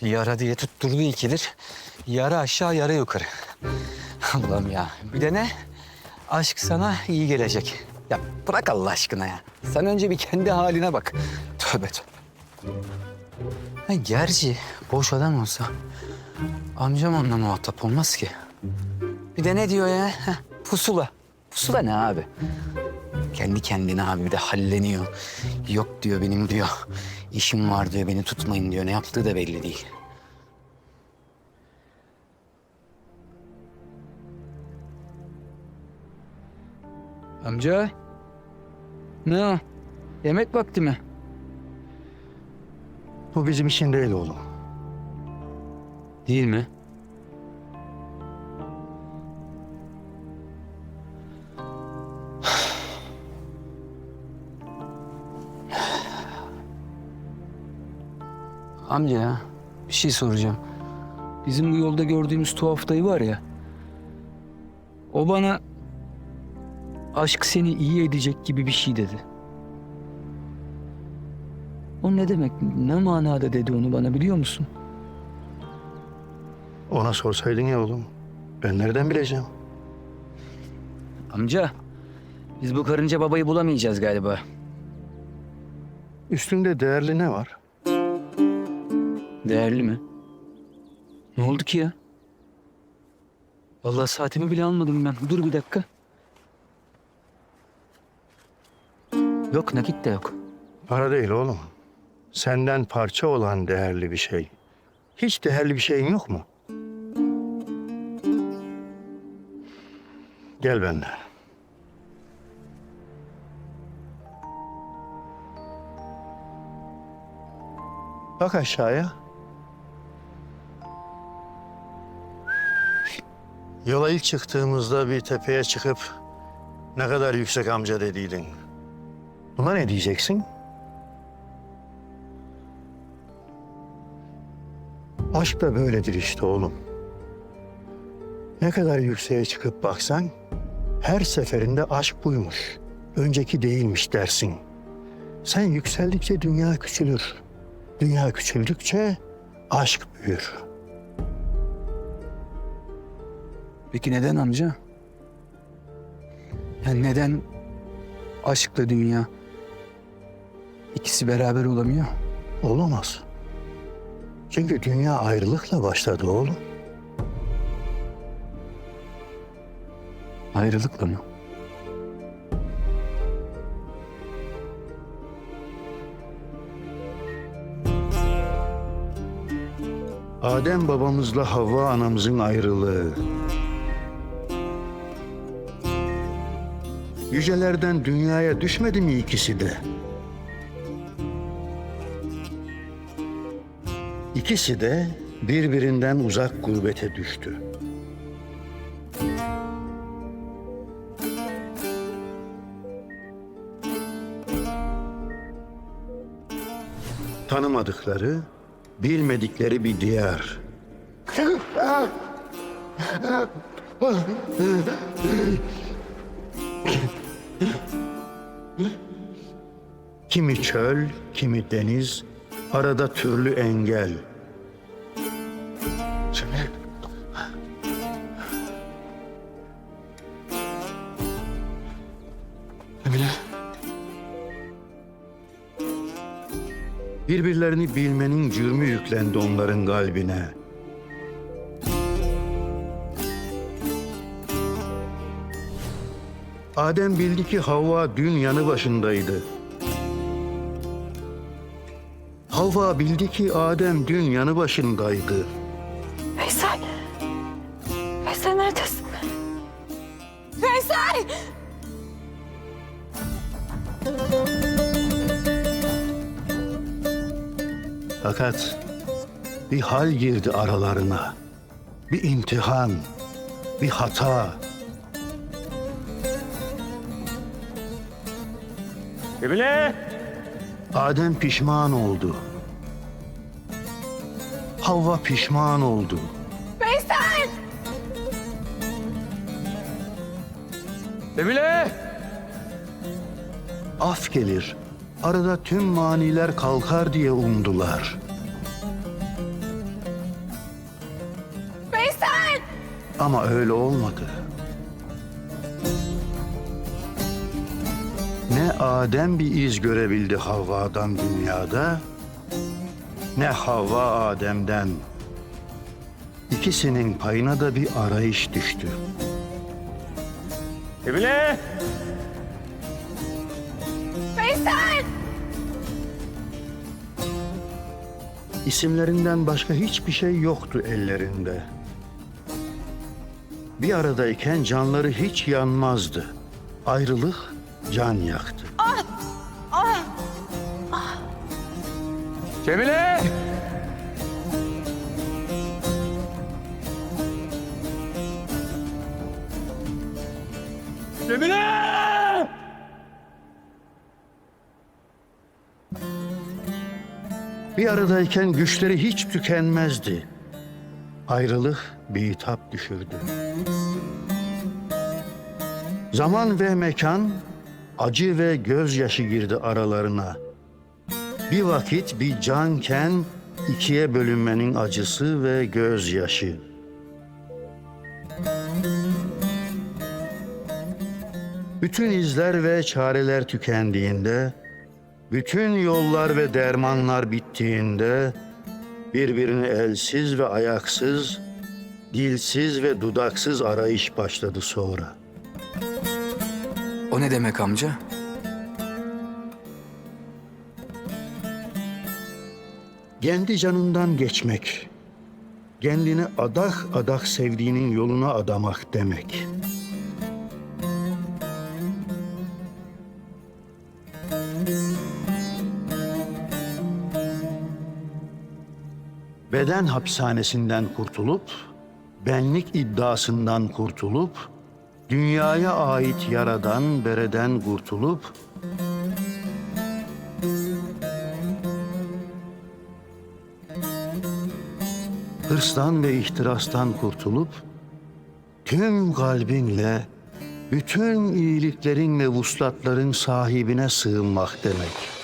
Yara diye tutturdu ikidir. Yara aşağı yara yukarı. Allah'ım ya. Bir de ne? Aşk sana iyi gelecek. Ya bırak Allah aşkına ya. Sen önce bir kendi haline bak. Tövbe tövbe. Ha, gerçi boş adam olsa amcam onunla muhatap olmaz ki. Bir de ne diyor ya? Heh, pusula. Pusula ne abi? Kendi kendine abi bir de halleniyor. Yok diyor benim diyor. İşim var diyor beni tutmayın diyor. Ne yaptığı da belli değil. Amca. Ne o? Yemek vakti mi? Bu bizim için değil oğlum. Değil mi? Amca ya, bir şey soracağım. Bizim bu yolda gördüğümüz tuhaf dayı var ya. O bana aşk seni iyi edecek gibi bir şey dedi. O ne demek? Ne manada dedi onu bana biliyor musun? Ona sorsaydın ya oğlum. Ben nereden bileceğim? Amca, biz bu karınca babayı bulamayacağız galiba. Üstünde değerli ne var? Değerli mi? Ne oldu ki ya? Vallahi saatimi bile almadım ben. Dur bir dakika. Yok nakit de yok. Para değil oğlum. Senden parça olan değerli bir şey. Hiç değerli bir şeyin yok mu? Gel benden. Bak aşağıya. Yola ilk çıktığımızda bir tepeye çıkıp ne kadar yüksek amca dediydin. Buna ne diyeceksin? Aşk da böyledir işte oğlum. Ne kadar yükseğe çıkıp baksan her seferinde aşk buymuş. Önceki değilmiş dersin. Sen yükseldikçe dünya küçülür. Dünya küçüldükçe aşk büyür. Peki neden amca? Yani neden aşkla dünya ikisi beraber olamıyor? Olamaz. Çünkü dünya ayrılıkla başladı oğlum. Ayrılıkla mı? Adem babamızla Havva anamızın ayrılığı. Yücelerden dünyaya düşmedi mi ikisi de? İkisi de birbirinden uzak gurbete düştü. Tanımadıkları, bilmedikleri bir diyar. Kimi çöl, kimi deniz, arada türlü engel. Cemil. Emine. Birbirlerini bilmenin cürmü yüklendi onların kalbine. Adem bildi ki Havva dün yanı başındaydı. Havva bildi ki Adem dün yanı başındaydı. Veysel. Veysel neredesin? Veysel! Fakat bir hal girdi aralarına. Bir imtihan, bir hata. Emine! Adem pişman oldu. Havva pişman oldu. Veysel! Emine! Af gelir. Arada tüm maniler kalkar diye umdular. Veysel! Ama öyle olmadı. Ne Adem bir iz görebildi Havva'dan dünyada, ne Havva Adem'den. İkisinin payına da bir arayış düştü. Cemile! Veysel! İsimlerinden başka hiçbir şey yoktu ellerinde. Bir aradayken canları hiç yanmazdı. Ayrılık can yaktı. Cemile! Cemile! Bir aradayken güçleri hiç tükenmezdi. Ayrılık bir hitap düşürdü. Zaman ve mekan acı ve gözyaşı girdi aralarına. Bir vakit bir canken ikiye bölünmenin acısı ve gözyaşı. Bütün izler ve çareler tükendiğinde bütün yollar ve dermanlar bittiğinde birbirini elsiz ve ayaksız, dilsiz ve dudaksız arayış başladı sonra. Ne demek amca? Kendi canından geçmek, kendini adak adak sevdiğinin yoluna adamak demek. Beden hapishanesinden kurtulup, benlik iddiasından kurtulup, dünyaya ait yaradan, bereden kurtulup, hırstan ve ihtirastan kurtulup tüm kalbinle bütün iyiliklerin ve vuslatların sahibine sığınmak demek.